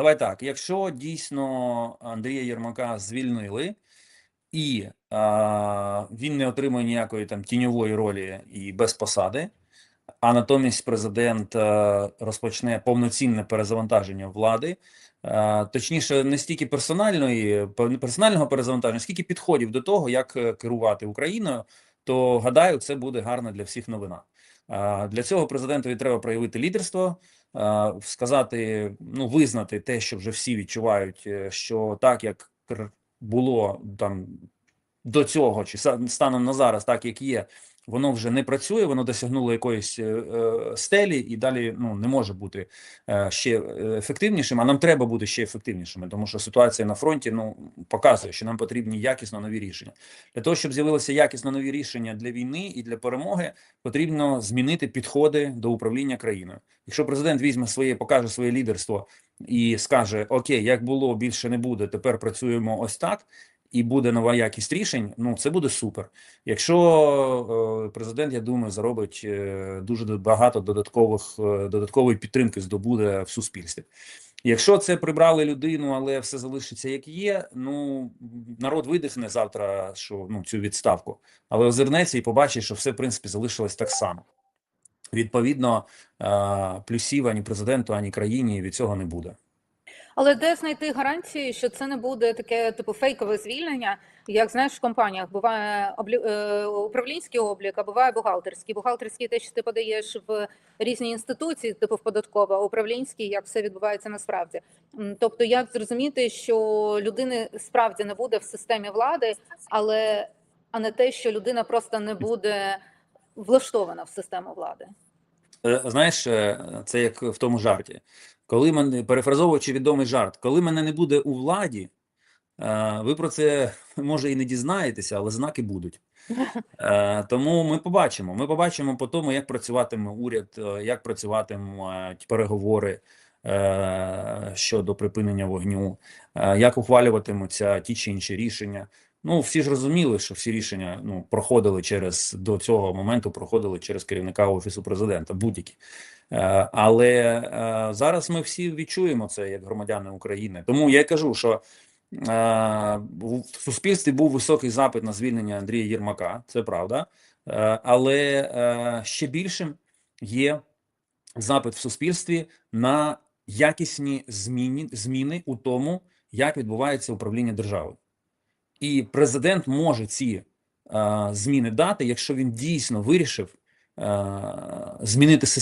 давай так. Якщо дійсно Андрія Єрмака звільнили, і а, він не отримує ніякої там тіньової ролі і без посади, а натомість президент е, розпочне повноцінне перезавантаження влади, е, точніше, не стільки персональної персонального перезавантаження, скільки підходів до того, як е, керувати Україною, то гадаю, це буде гарна для всіх новина. Е, Для цього президентові треба проявити лідерство, сказати, ну визнати те, що вже всі відчувають, е, що так як було там до цього, чи станом на зараз, так як є, воно вже не працює, воно досягнуло якоїсь е, е, стелі і далі ну не може бути е, ще е, ефективнішим. А нам треба бути ще ефективнішими, тому що ситуація на фронті ну показує, що нам потрібні якісно нові рішення. Для того щоб з'явилися якісно нові рішення для війни і для перемоги, потрібно змінити підходи до управління країною. Якщо президент візьме своє, покаже своє лідерство і скаже: Окей, як було, більше не буде. Тепер працюємо ось так. І буде нова якість рішень. Ну це буде супер. Якщо е, президент, я думаю, заробить е, дуже багато додаткових е, додаткової підтримки здобуде в суспільстві. Якщо це прибрали людину, але все залишиться як є. Ну народ видихне завтра, що ну цю відставку, але озирнеться і побачить, що все в принципі залишилось так само. Відповідно, плюсів ані президенту, ані країні від цього не буде. Але де знайти гарантії, що це не буде таке типу фейкове звільнення? Як знаєш, в компаніях буває облі... е, управлінський облік, а буває бухгалтерський. Бухгалтерський те, що ти подаєш в різні інституції, типу в податкова, а управлінський, як все відбувається насправді. Тобто, як зрозуміти, що людини справді не буде в системі влади, але а не те, що людина просто не буде влаштована в систему влади. Е, Знаєш, е, це як в тому жарті. Коли мене перефразовуючи відомий жарт, коли мене не буде у владі, е, ви про це може і не дізнаєтеся, але знаки будуть. Е, Тому ми побачимо. Ми побачимо по тому, як працюватиме уряд, е, як працюватимуть переговори щодо припинення вогню, як ухвалюватимуться ті чи інші рішення. Ну, всі ж розуміли, що всі рішення ну, проходили через до цього моменту, проходили через керівника офісу президента, будь-які. Е, Але е, зараз ми всі відчуємо це як громадяни України. Тому я кажу, що е, в суспільстві був високий запит на звільнення Андрія Єрмака, це правда. Але ще більшим є запит в суспільстві на якісні зміни, зміни у тому, як відбувається управління державою. І президент може ці е, зміни дати, якщо він дійсно вирішив е, змінити систему.